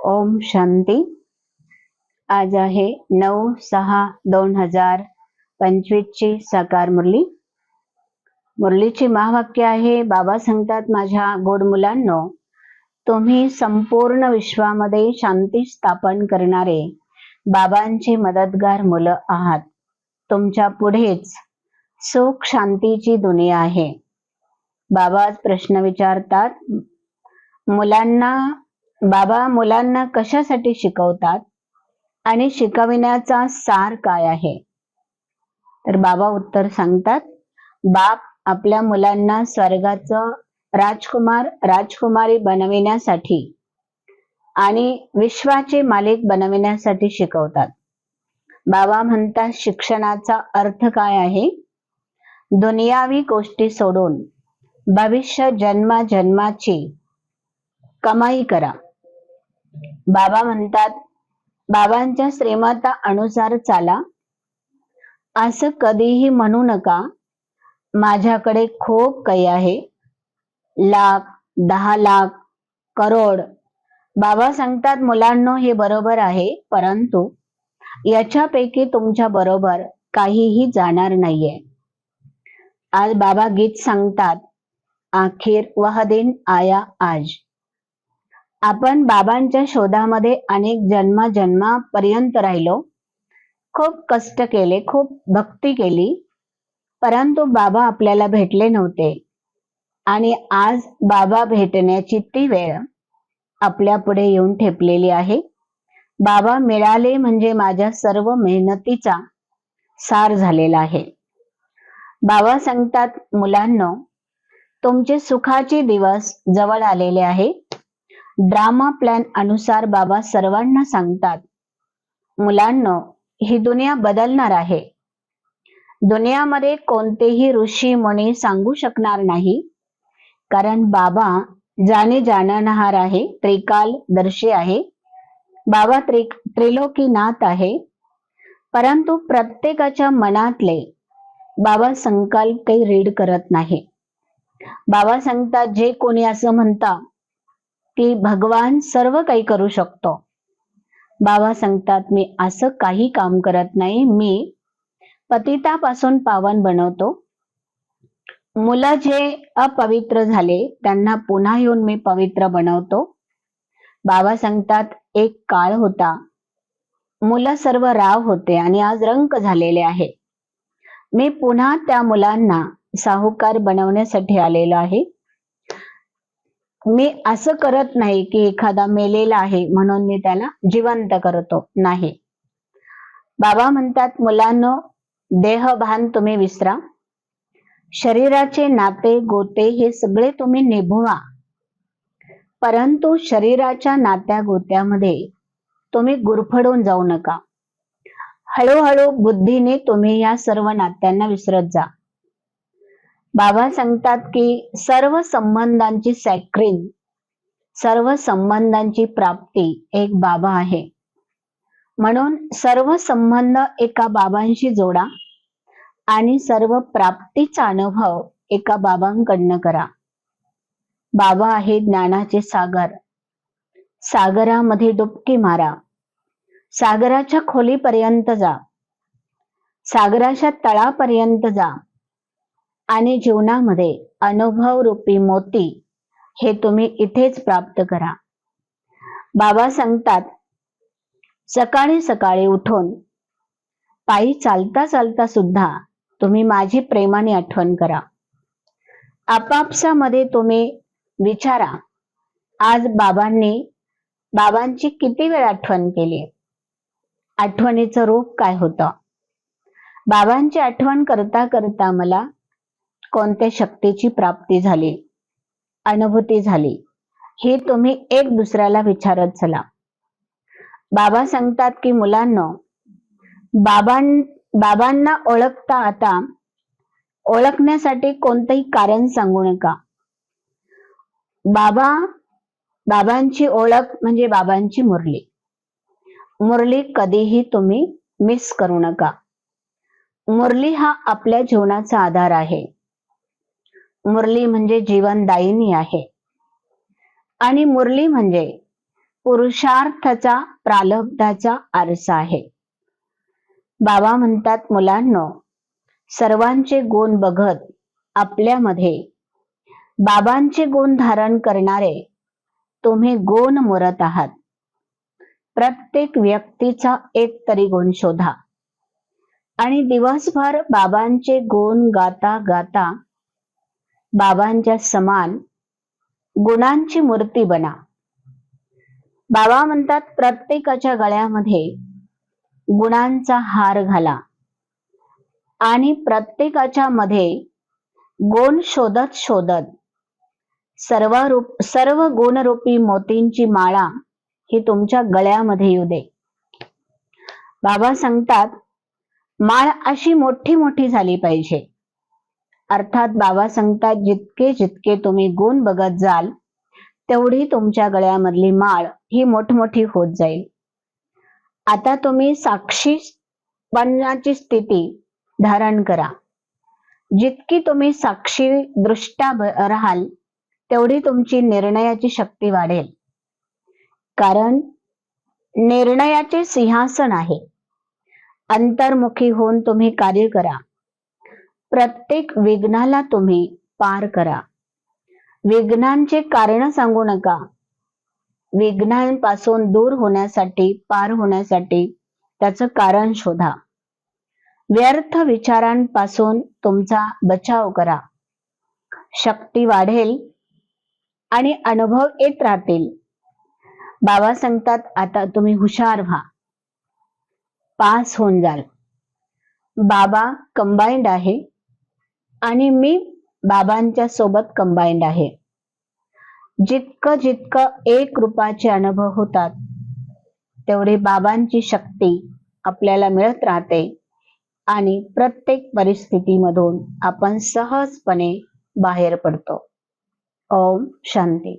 ओम शांती. आज आहे नऊ सहा दोन हजार पंचवीस ची साकार मुरली. मुरलीची महावाक्य आहे बाबा सांगतात माझ्या गोड मुलांनो तुम्ही संपूर्ण विश्वामध्ये शांती स्थापन करणारे बाबांचे मदतगार मुलं आहात. तुमच्या पुढेच सुख शांतीची दुनिया आहे. बाबा प्रश्न विचारतात मुलांना बाबा मुलांना कशासाठी शिकवतात आणि शिकविण्याचा सार काय आहे? तर बाबा उत्तर सांगतात बाप आपल्या मुलांना स्वर्गाचं राजकुमार राजकुमारी बनविण्यासाठी आणि विश्वाचे मालिक बनविण्यासाठी शिकवतात. बाबा म्हणतात शिक्षणाचा अर्थ काय आहे? दुनियावी गोष्टी सोडून भविष्य जन्मा जन्माची कमाई करा. बाबा म्हणतात बाबांच्या श्रीमता अनुसार चाला. असं कधीही म्हणू नका. माझ्याकडे खूप काही आहे. लाख दहा लाख करोड. बाबा सांगतात मुलांनो हे बरोबर आहे परंतु याच्यापैकी तुमच्या बरोबर काहीही जाणार नाहीये. आज बाबा गीत सांगतात आखिर वह दिन आया आज. आपण बाबांच्या शोधामध्ये अनेक जन्मा जन्मापर्यंत राहिलो. खूप कष्ट केले खूप भक्ती केली परंतु बाबा आपल्याला भेटले नव्हते. आणि आज बाबा भेटण्याची ती वेळ आपल्या पुढे येऊन ठेपलेली आहे. बाबा मिळाले म्हणजे माझ्या सर्व मेहनतीचा सार झालेला आहे. बाबा सांगतात मुलांनो तुमचे सुखाचे दिवस जवळ आलेले आहे. ड्रामा प्लॅन अनुसार बाबा सर्वांना सांगतात मुलांनो ही दुनिया बदलणार आहे. दुनियामध्ये कोणतेही ऋषी मुनी सांगू शकणार नाही कारण बाबा जाणे जाणणार आहे त्रिकाल दर्शी आहे बाबा त्रि त्रिलोकीनाथ आहे परंतु प्रत्येकाच्या मनातले बाबा संकल्प काही रीड करत नाही. बाबा सांगतात जे कोणी असं म्हणतात की भगवान सर्व काही करू शकतो. बाबा सांगतात मी असं काही काम करत नाही. मी पतितापासून पावन बनवतो. मुलं जे अपवित्र झाले त्यांना पुन्हा येऊन मी पवित्र बनवतो. बाबा सांगतात एक काळ होता. मुलं सर्व राव होते आणि आज रंक झालेले आहे. मी पुन्हा त्या मुलांना साहूकार बनवण्यासाठी आलेलो आहे. मी असं करत नाही की एखादा मेलेला आहे म्हणून मी त्याला जिवंत करतो नाही. बाबा म्हणतात मुलांनो देहभान तुम्ही विसरा. शरीराचे नाते गोते हे सगळे तुम्ही निभवा. परंतु शरीराच्या नात्या गोत्यामध्ये तुम्ही गुरफडून जाऊ नका. हळूहळू बुद्धीने तुम्ही या सर्व नात्यांना विसरत जा. बाबा सांगतात की सर्व संबंधांची सॅक्रिन सर्व संबंधांची प्राप्ती एक बाबा आहे. म्हणून सर्व संबंध एका बाबांशी जोडा आणि सर्व प्राप्तीचा अनुभव एका बाबांकडनं करा. बाबा आहे ज्ञानाचे सागर. सागरामध्ये डुबकी मारा. सागराच्या खोलीपर्यंत जा. सागराच्या तळापर्यंत जा. आणि जीवनामध्ये अनुभव रूपी मोती हे तुम्ही इथेच प्राप्त करा. बाबा सांगतात सकाळी सकाळी उठून पायी चालता चालता सुद्धा तुम्ही माझी प्रेमाने आठवण करा. आपापसामध्ये तुम्ही विचारा आज बाबांनी बाबांची किती वेळ आठवण केली? आठवणीचं रूप काय होतं? बाबांची आठवण करता करता मला कोणत्या शक्तीची प्राप्ती झाली? अनुभूती झाली. हे तुम्ही एक दुसऱ्याला विचारत चला. बाबा सांगतात की मुलांना बाबां बाबांना ओळखता आता ओळखण्यासाठी कोणतंही कारण सांगू नका. बाबा बाबांची ओळख म्हणजे बाबांची मुरली. मुरली कधीही तुम्ही मिस करू नका. मुरली हा आपल्या जीवनाचा आधार आहे. मुरली म्हणजे जीवनदायिनी आहे. आणि मुरली म्हणजे पुरुषार्थाचा प्रालब्धाचा आरसा आहे. बाबा म्हणतात मुलांनो सर्वांचे गुण बघत आपल्यामध्ये बाबांचे गुण धारण करणारे तुम्ही गुण मुरत आहात. प्रत्येक व्यक्तीचा एक तरी गुण शोधा. आणि दिवसभर बाबांचे गुण गाता गाता बाबांच्या समान गुणांची मूर्ती बना. बाबा म्हणतात प्रत्येकाच्या गळ्यामध्ये गुणांचा हार घाला. आणि प्रत्येकाच्या मध्ये गुण शोधत शोधत सर्व रूप सर्व गुणरूपी मोतींची माळा ही तुमच्या गळ्यामध्ये येऊ दे. बाबा सांगतात माळ अशी मोठी मोठी झाली पाहिजे. अर्थात बाबा सांगतात जितके जितके तुम्ही गुण बघत जाल तेवढी तुमच्या गळ्यामधली माळ ही मोठमोठी होत जाईल. आता तुम्ही साक्षी बनण्याची स्थिती धारण करा. जितकी तुम्ही साक्षी दृष्टा राहाल तेवढी तुमची निर्णयाची शक्ती वाढेल. कारण निर्णयाचे सिंहासन आहे. अंतर्मुखी होऊन तुम्ही कार्य करा. प्रत्येक विघ्नाला तुम्ही पार करा. विघ्नांचे कारण सांगू नका. विघ्नांपासून दूर होण्यासाठी पार होण्यासाठी त्याचं कारण शोधा. व्यर्थ विचारांपासून तुमचा बचाव करा. शक्ती वाढेल आणि अनुभव येत राहतील. बाबा सांगतात आता तुम्ही हुशार व्हा. पास होऊन जाल. बाबा कंबाईंड आहे. आणि मी बाबांच्या सोबत कंबाईंड आहे. जितकं जितकं एक रूपाचे अनुभव होतात तेवढी बाबांची शक्ती आपल्याला मिळत राहते आणि प्रत्येक परिस्थितीमधून आपण सहजपणे बाहेर पडतो. ओम शांती.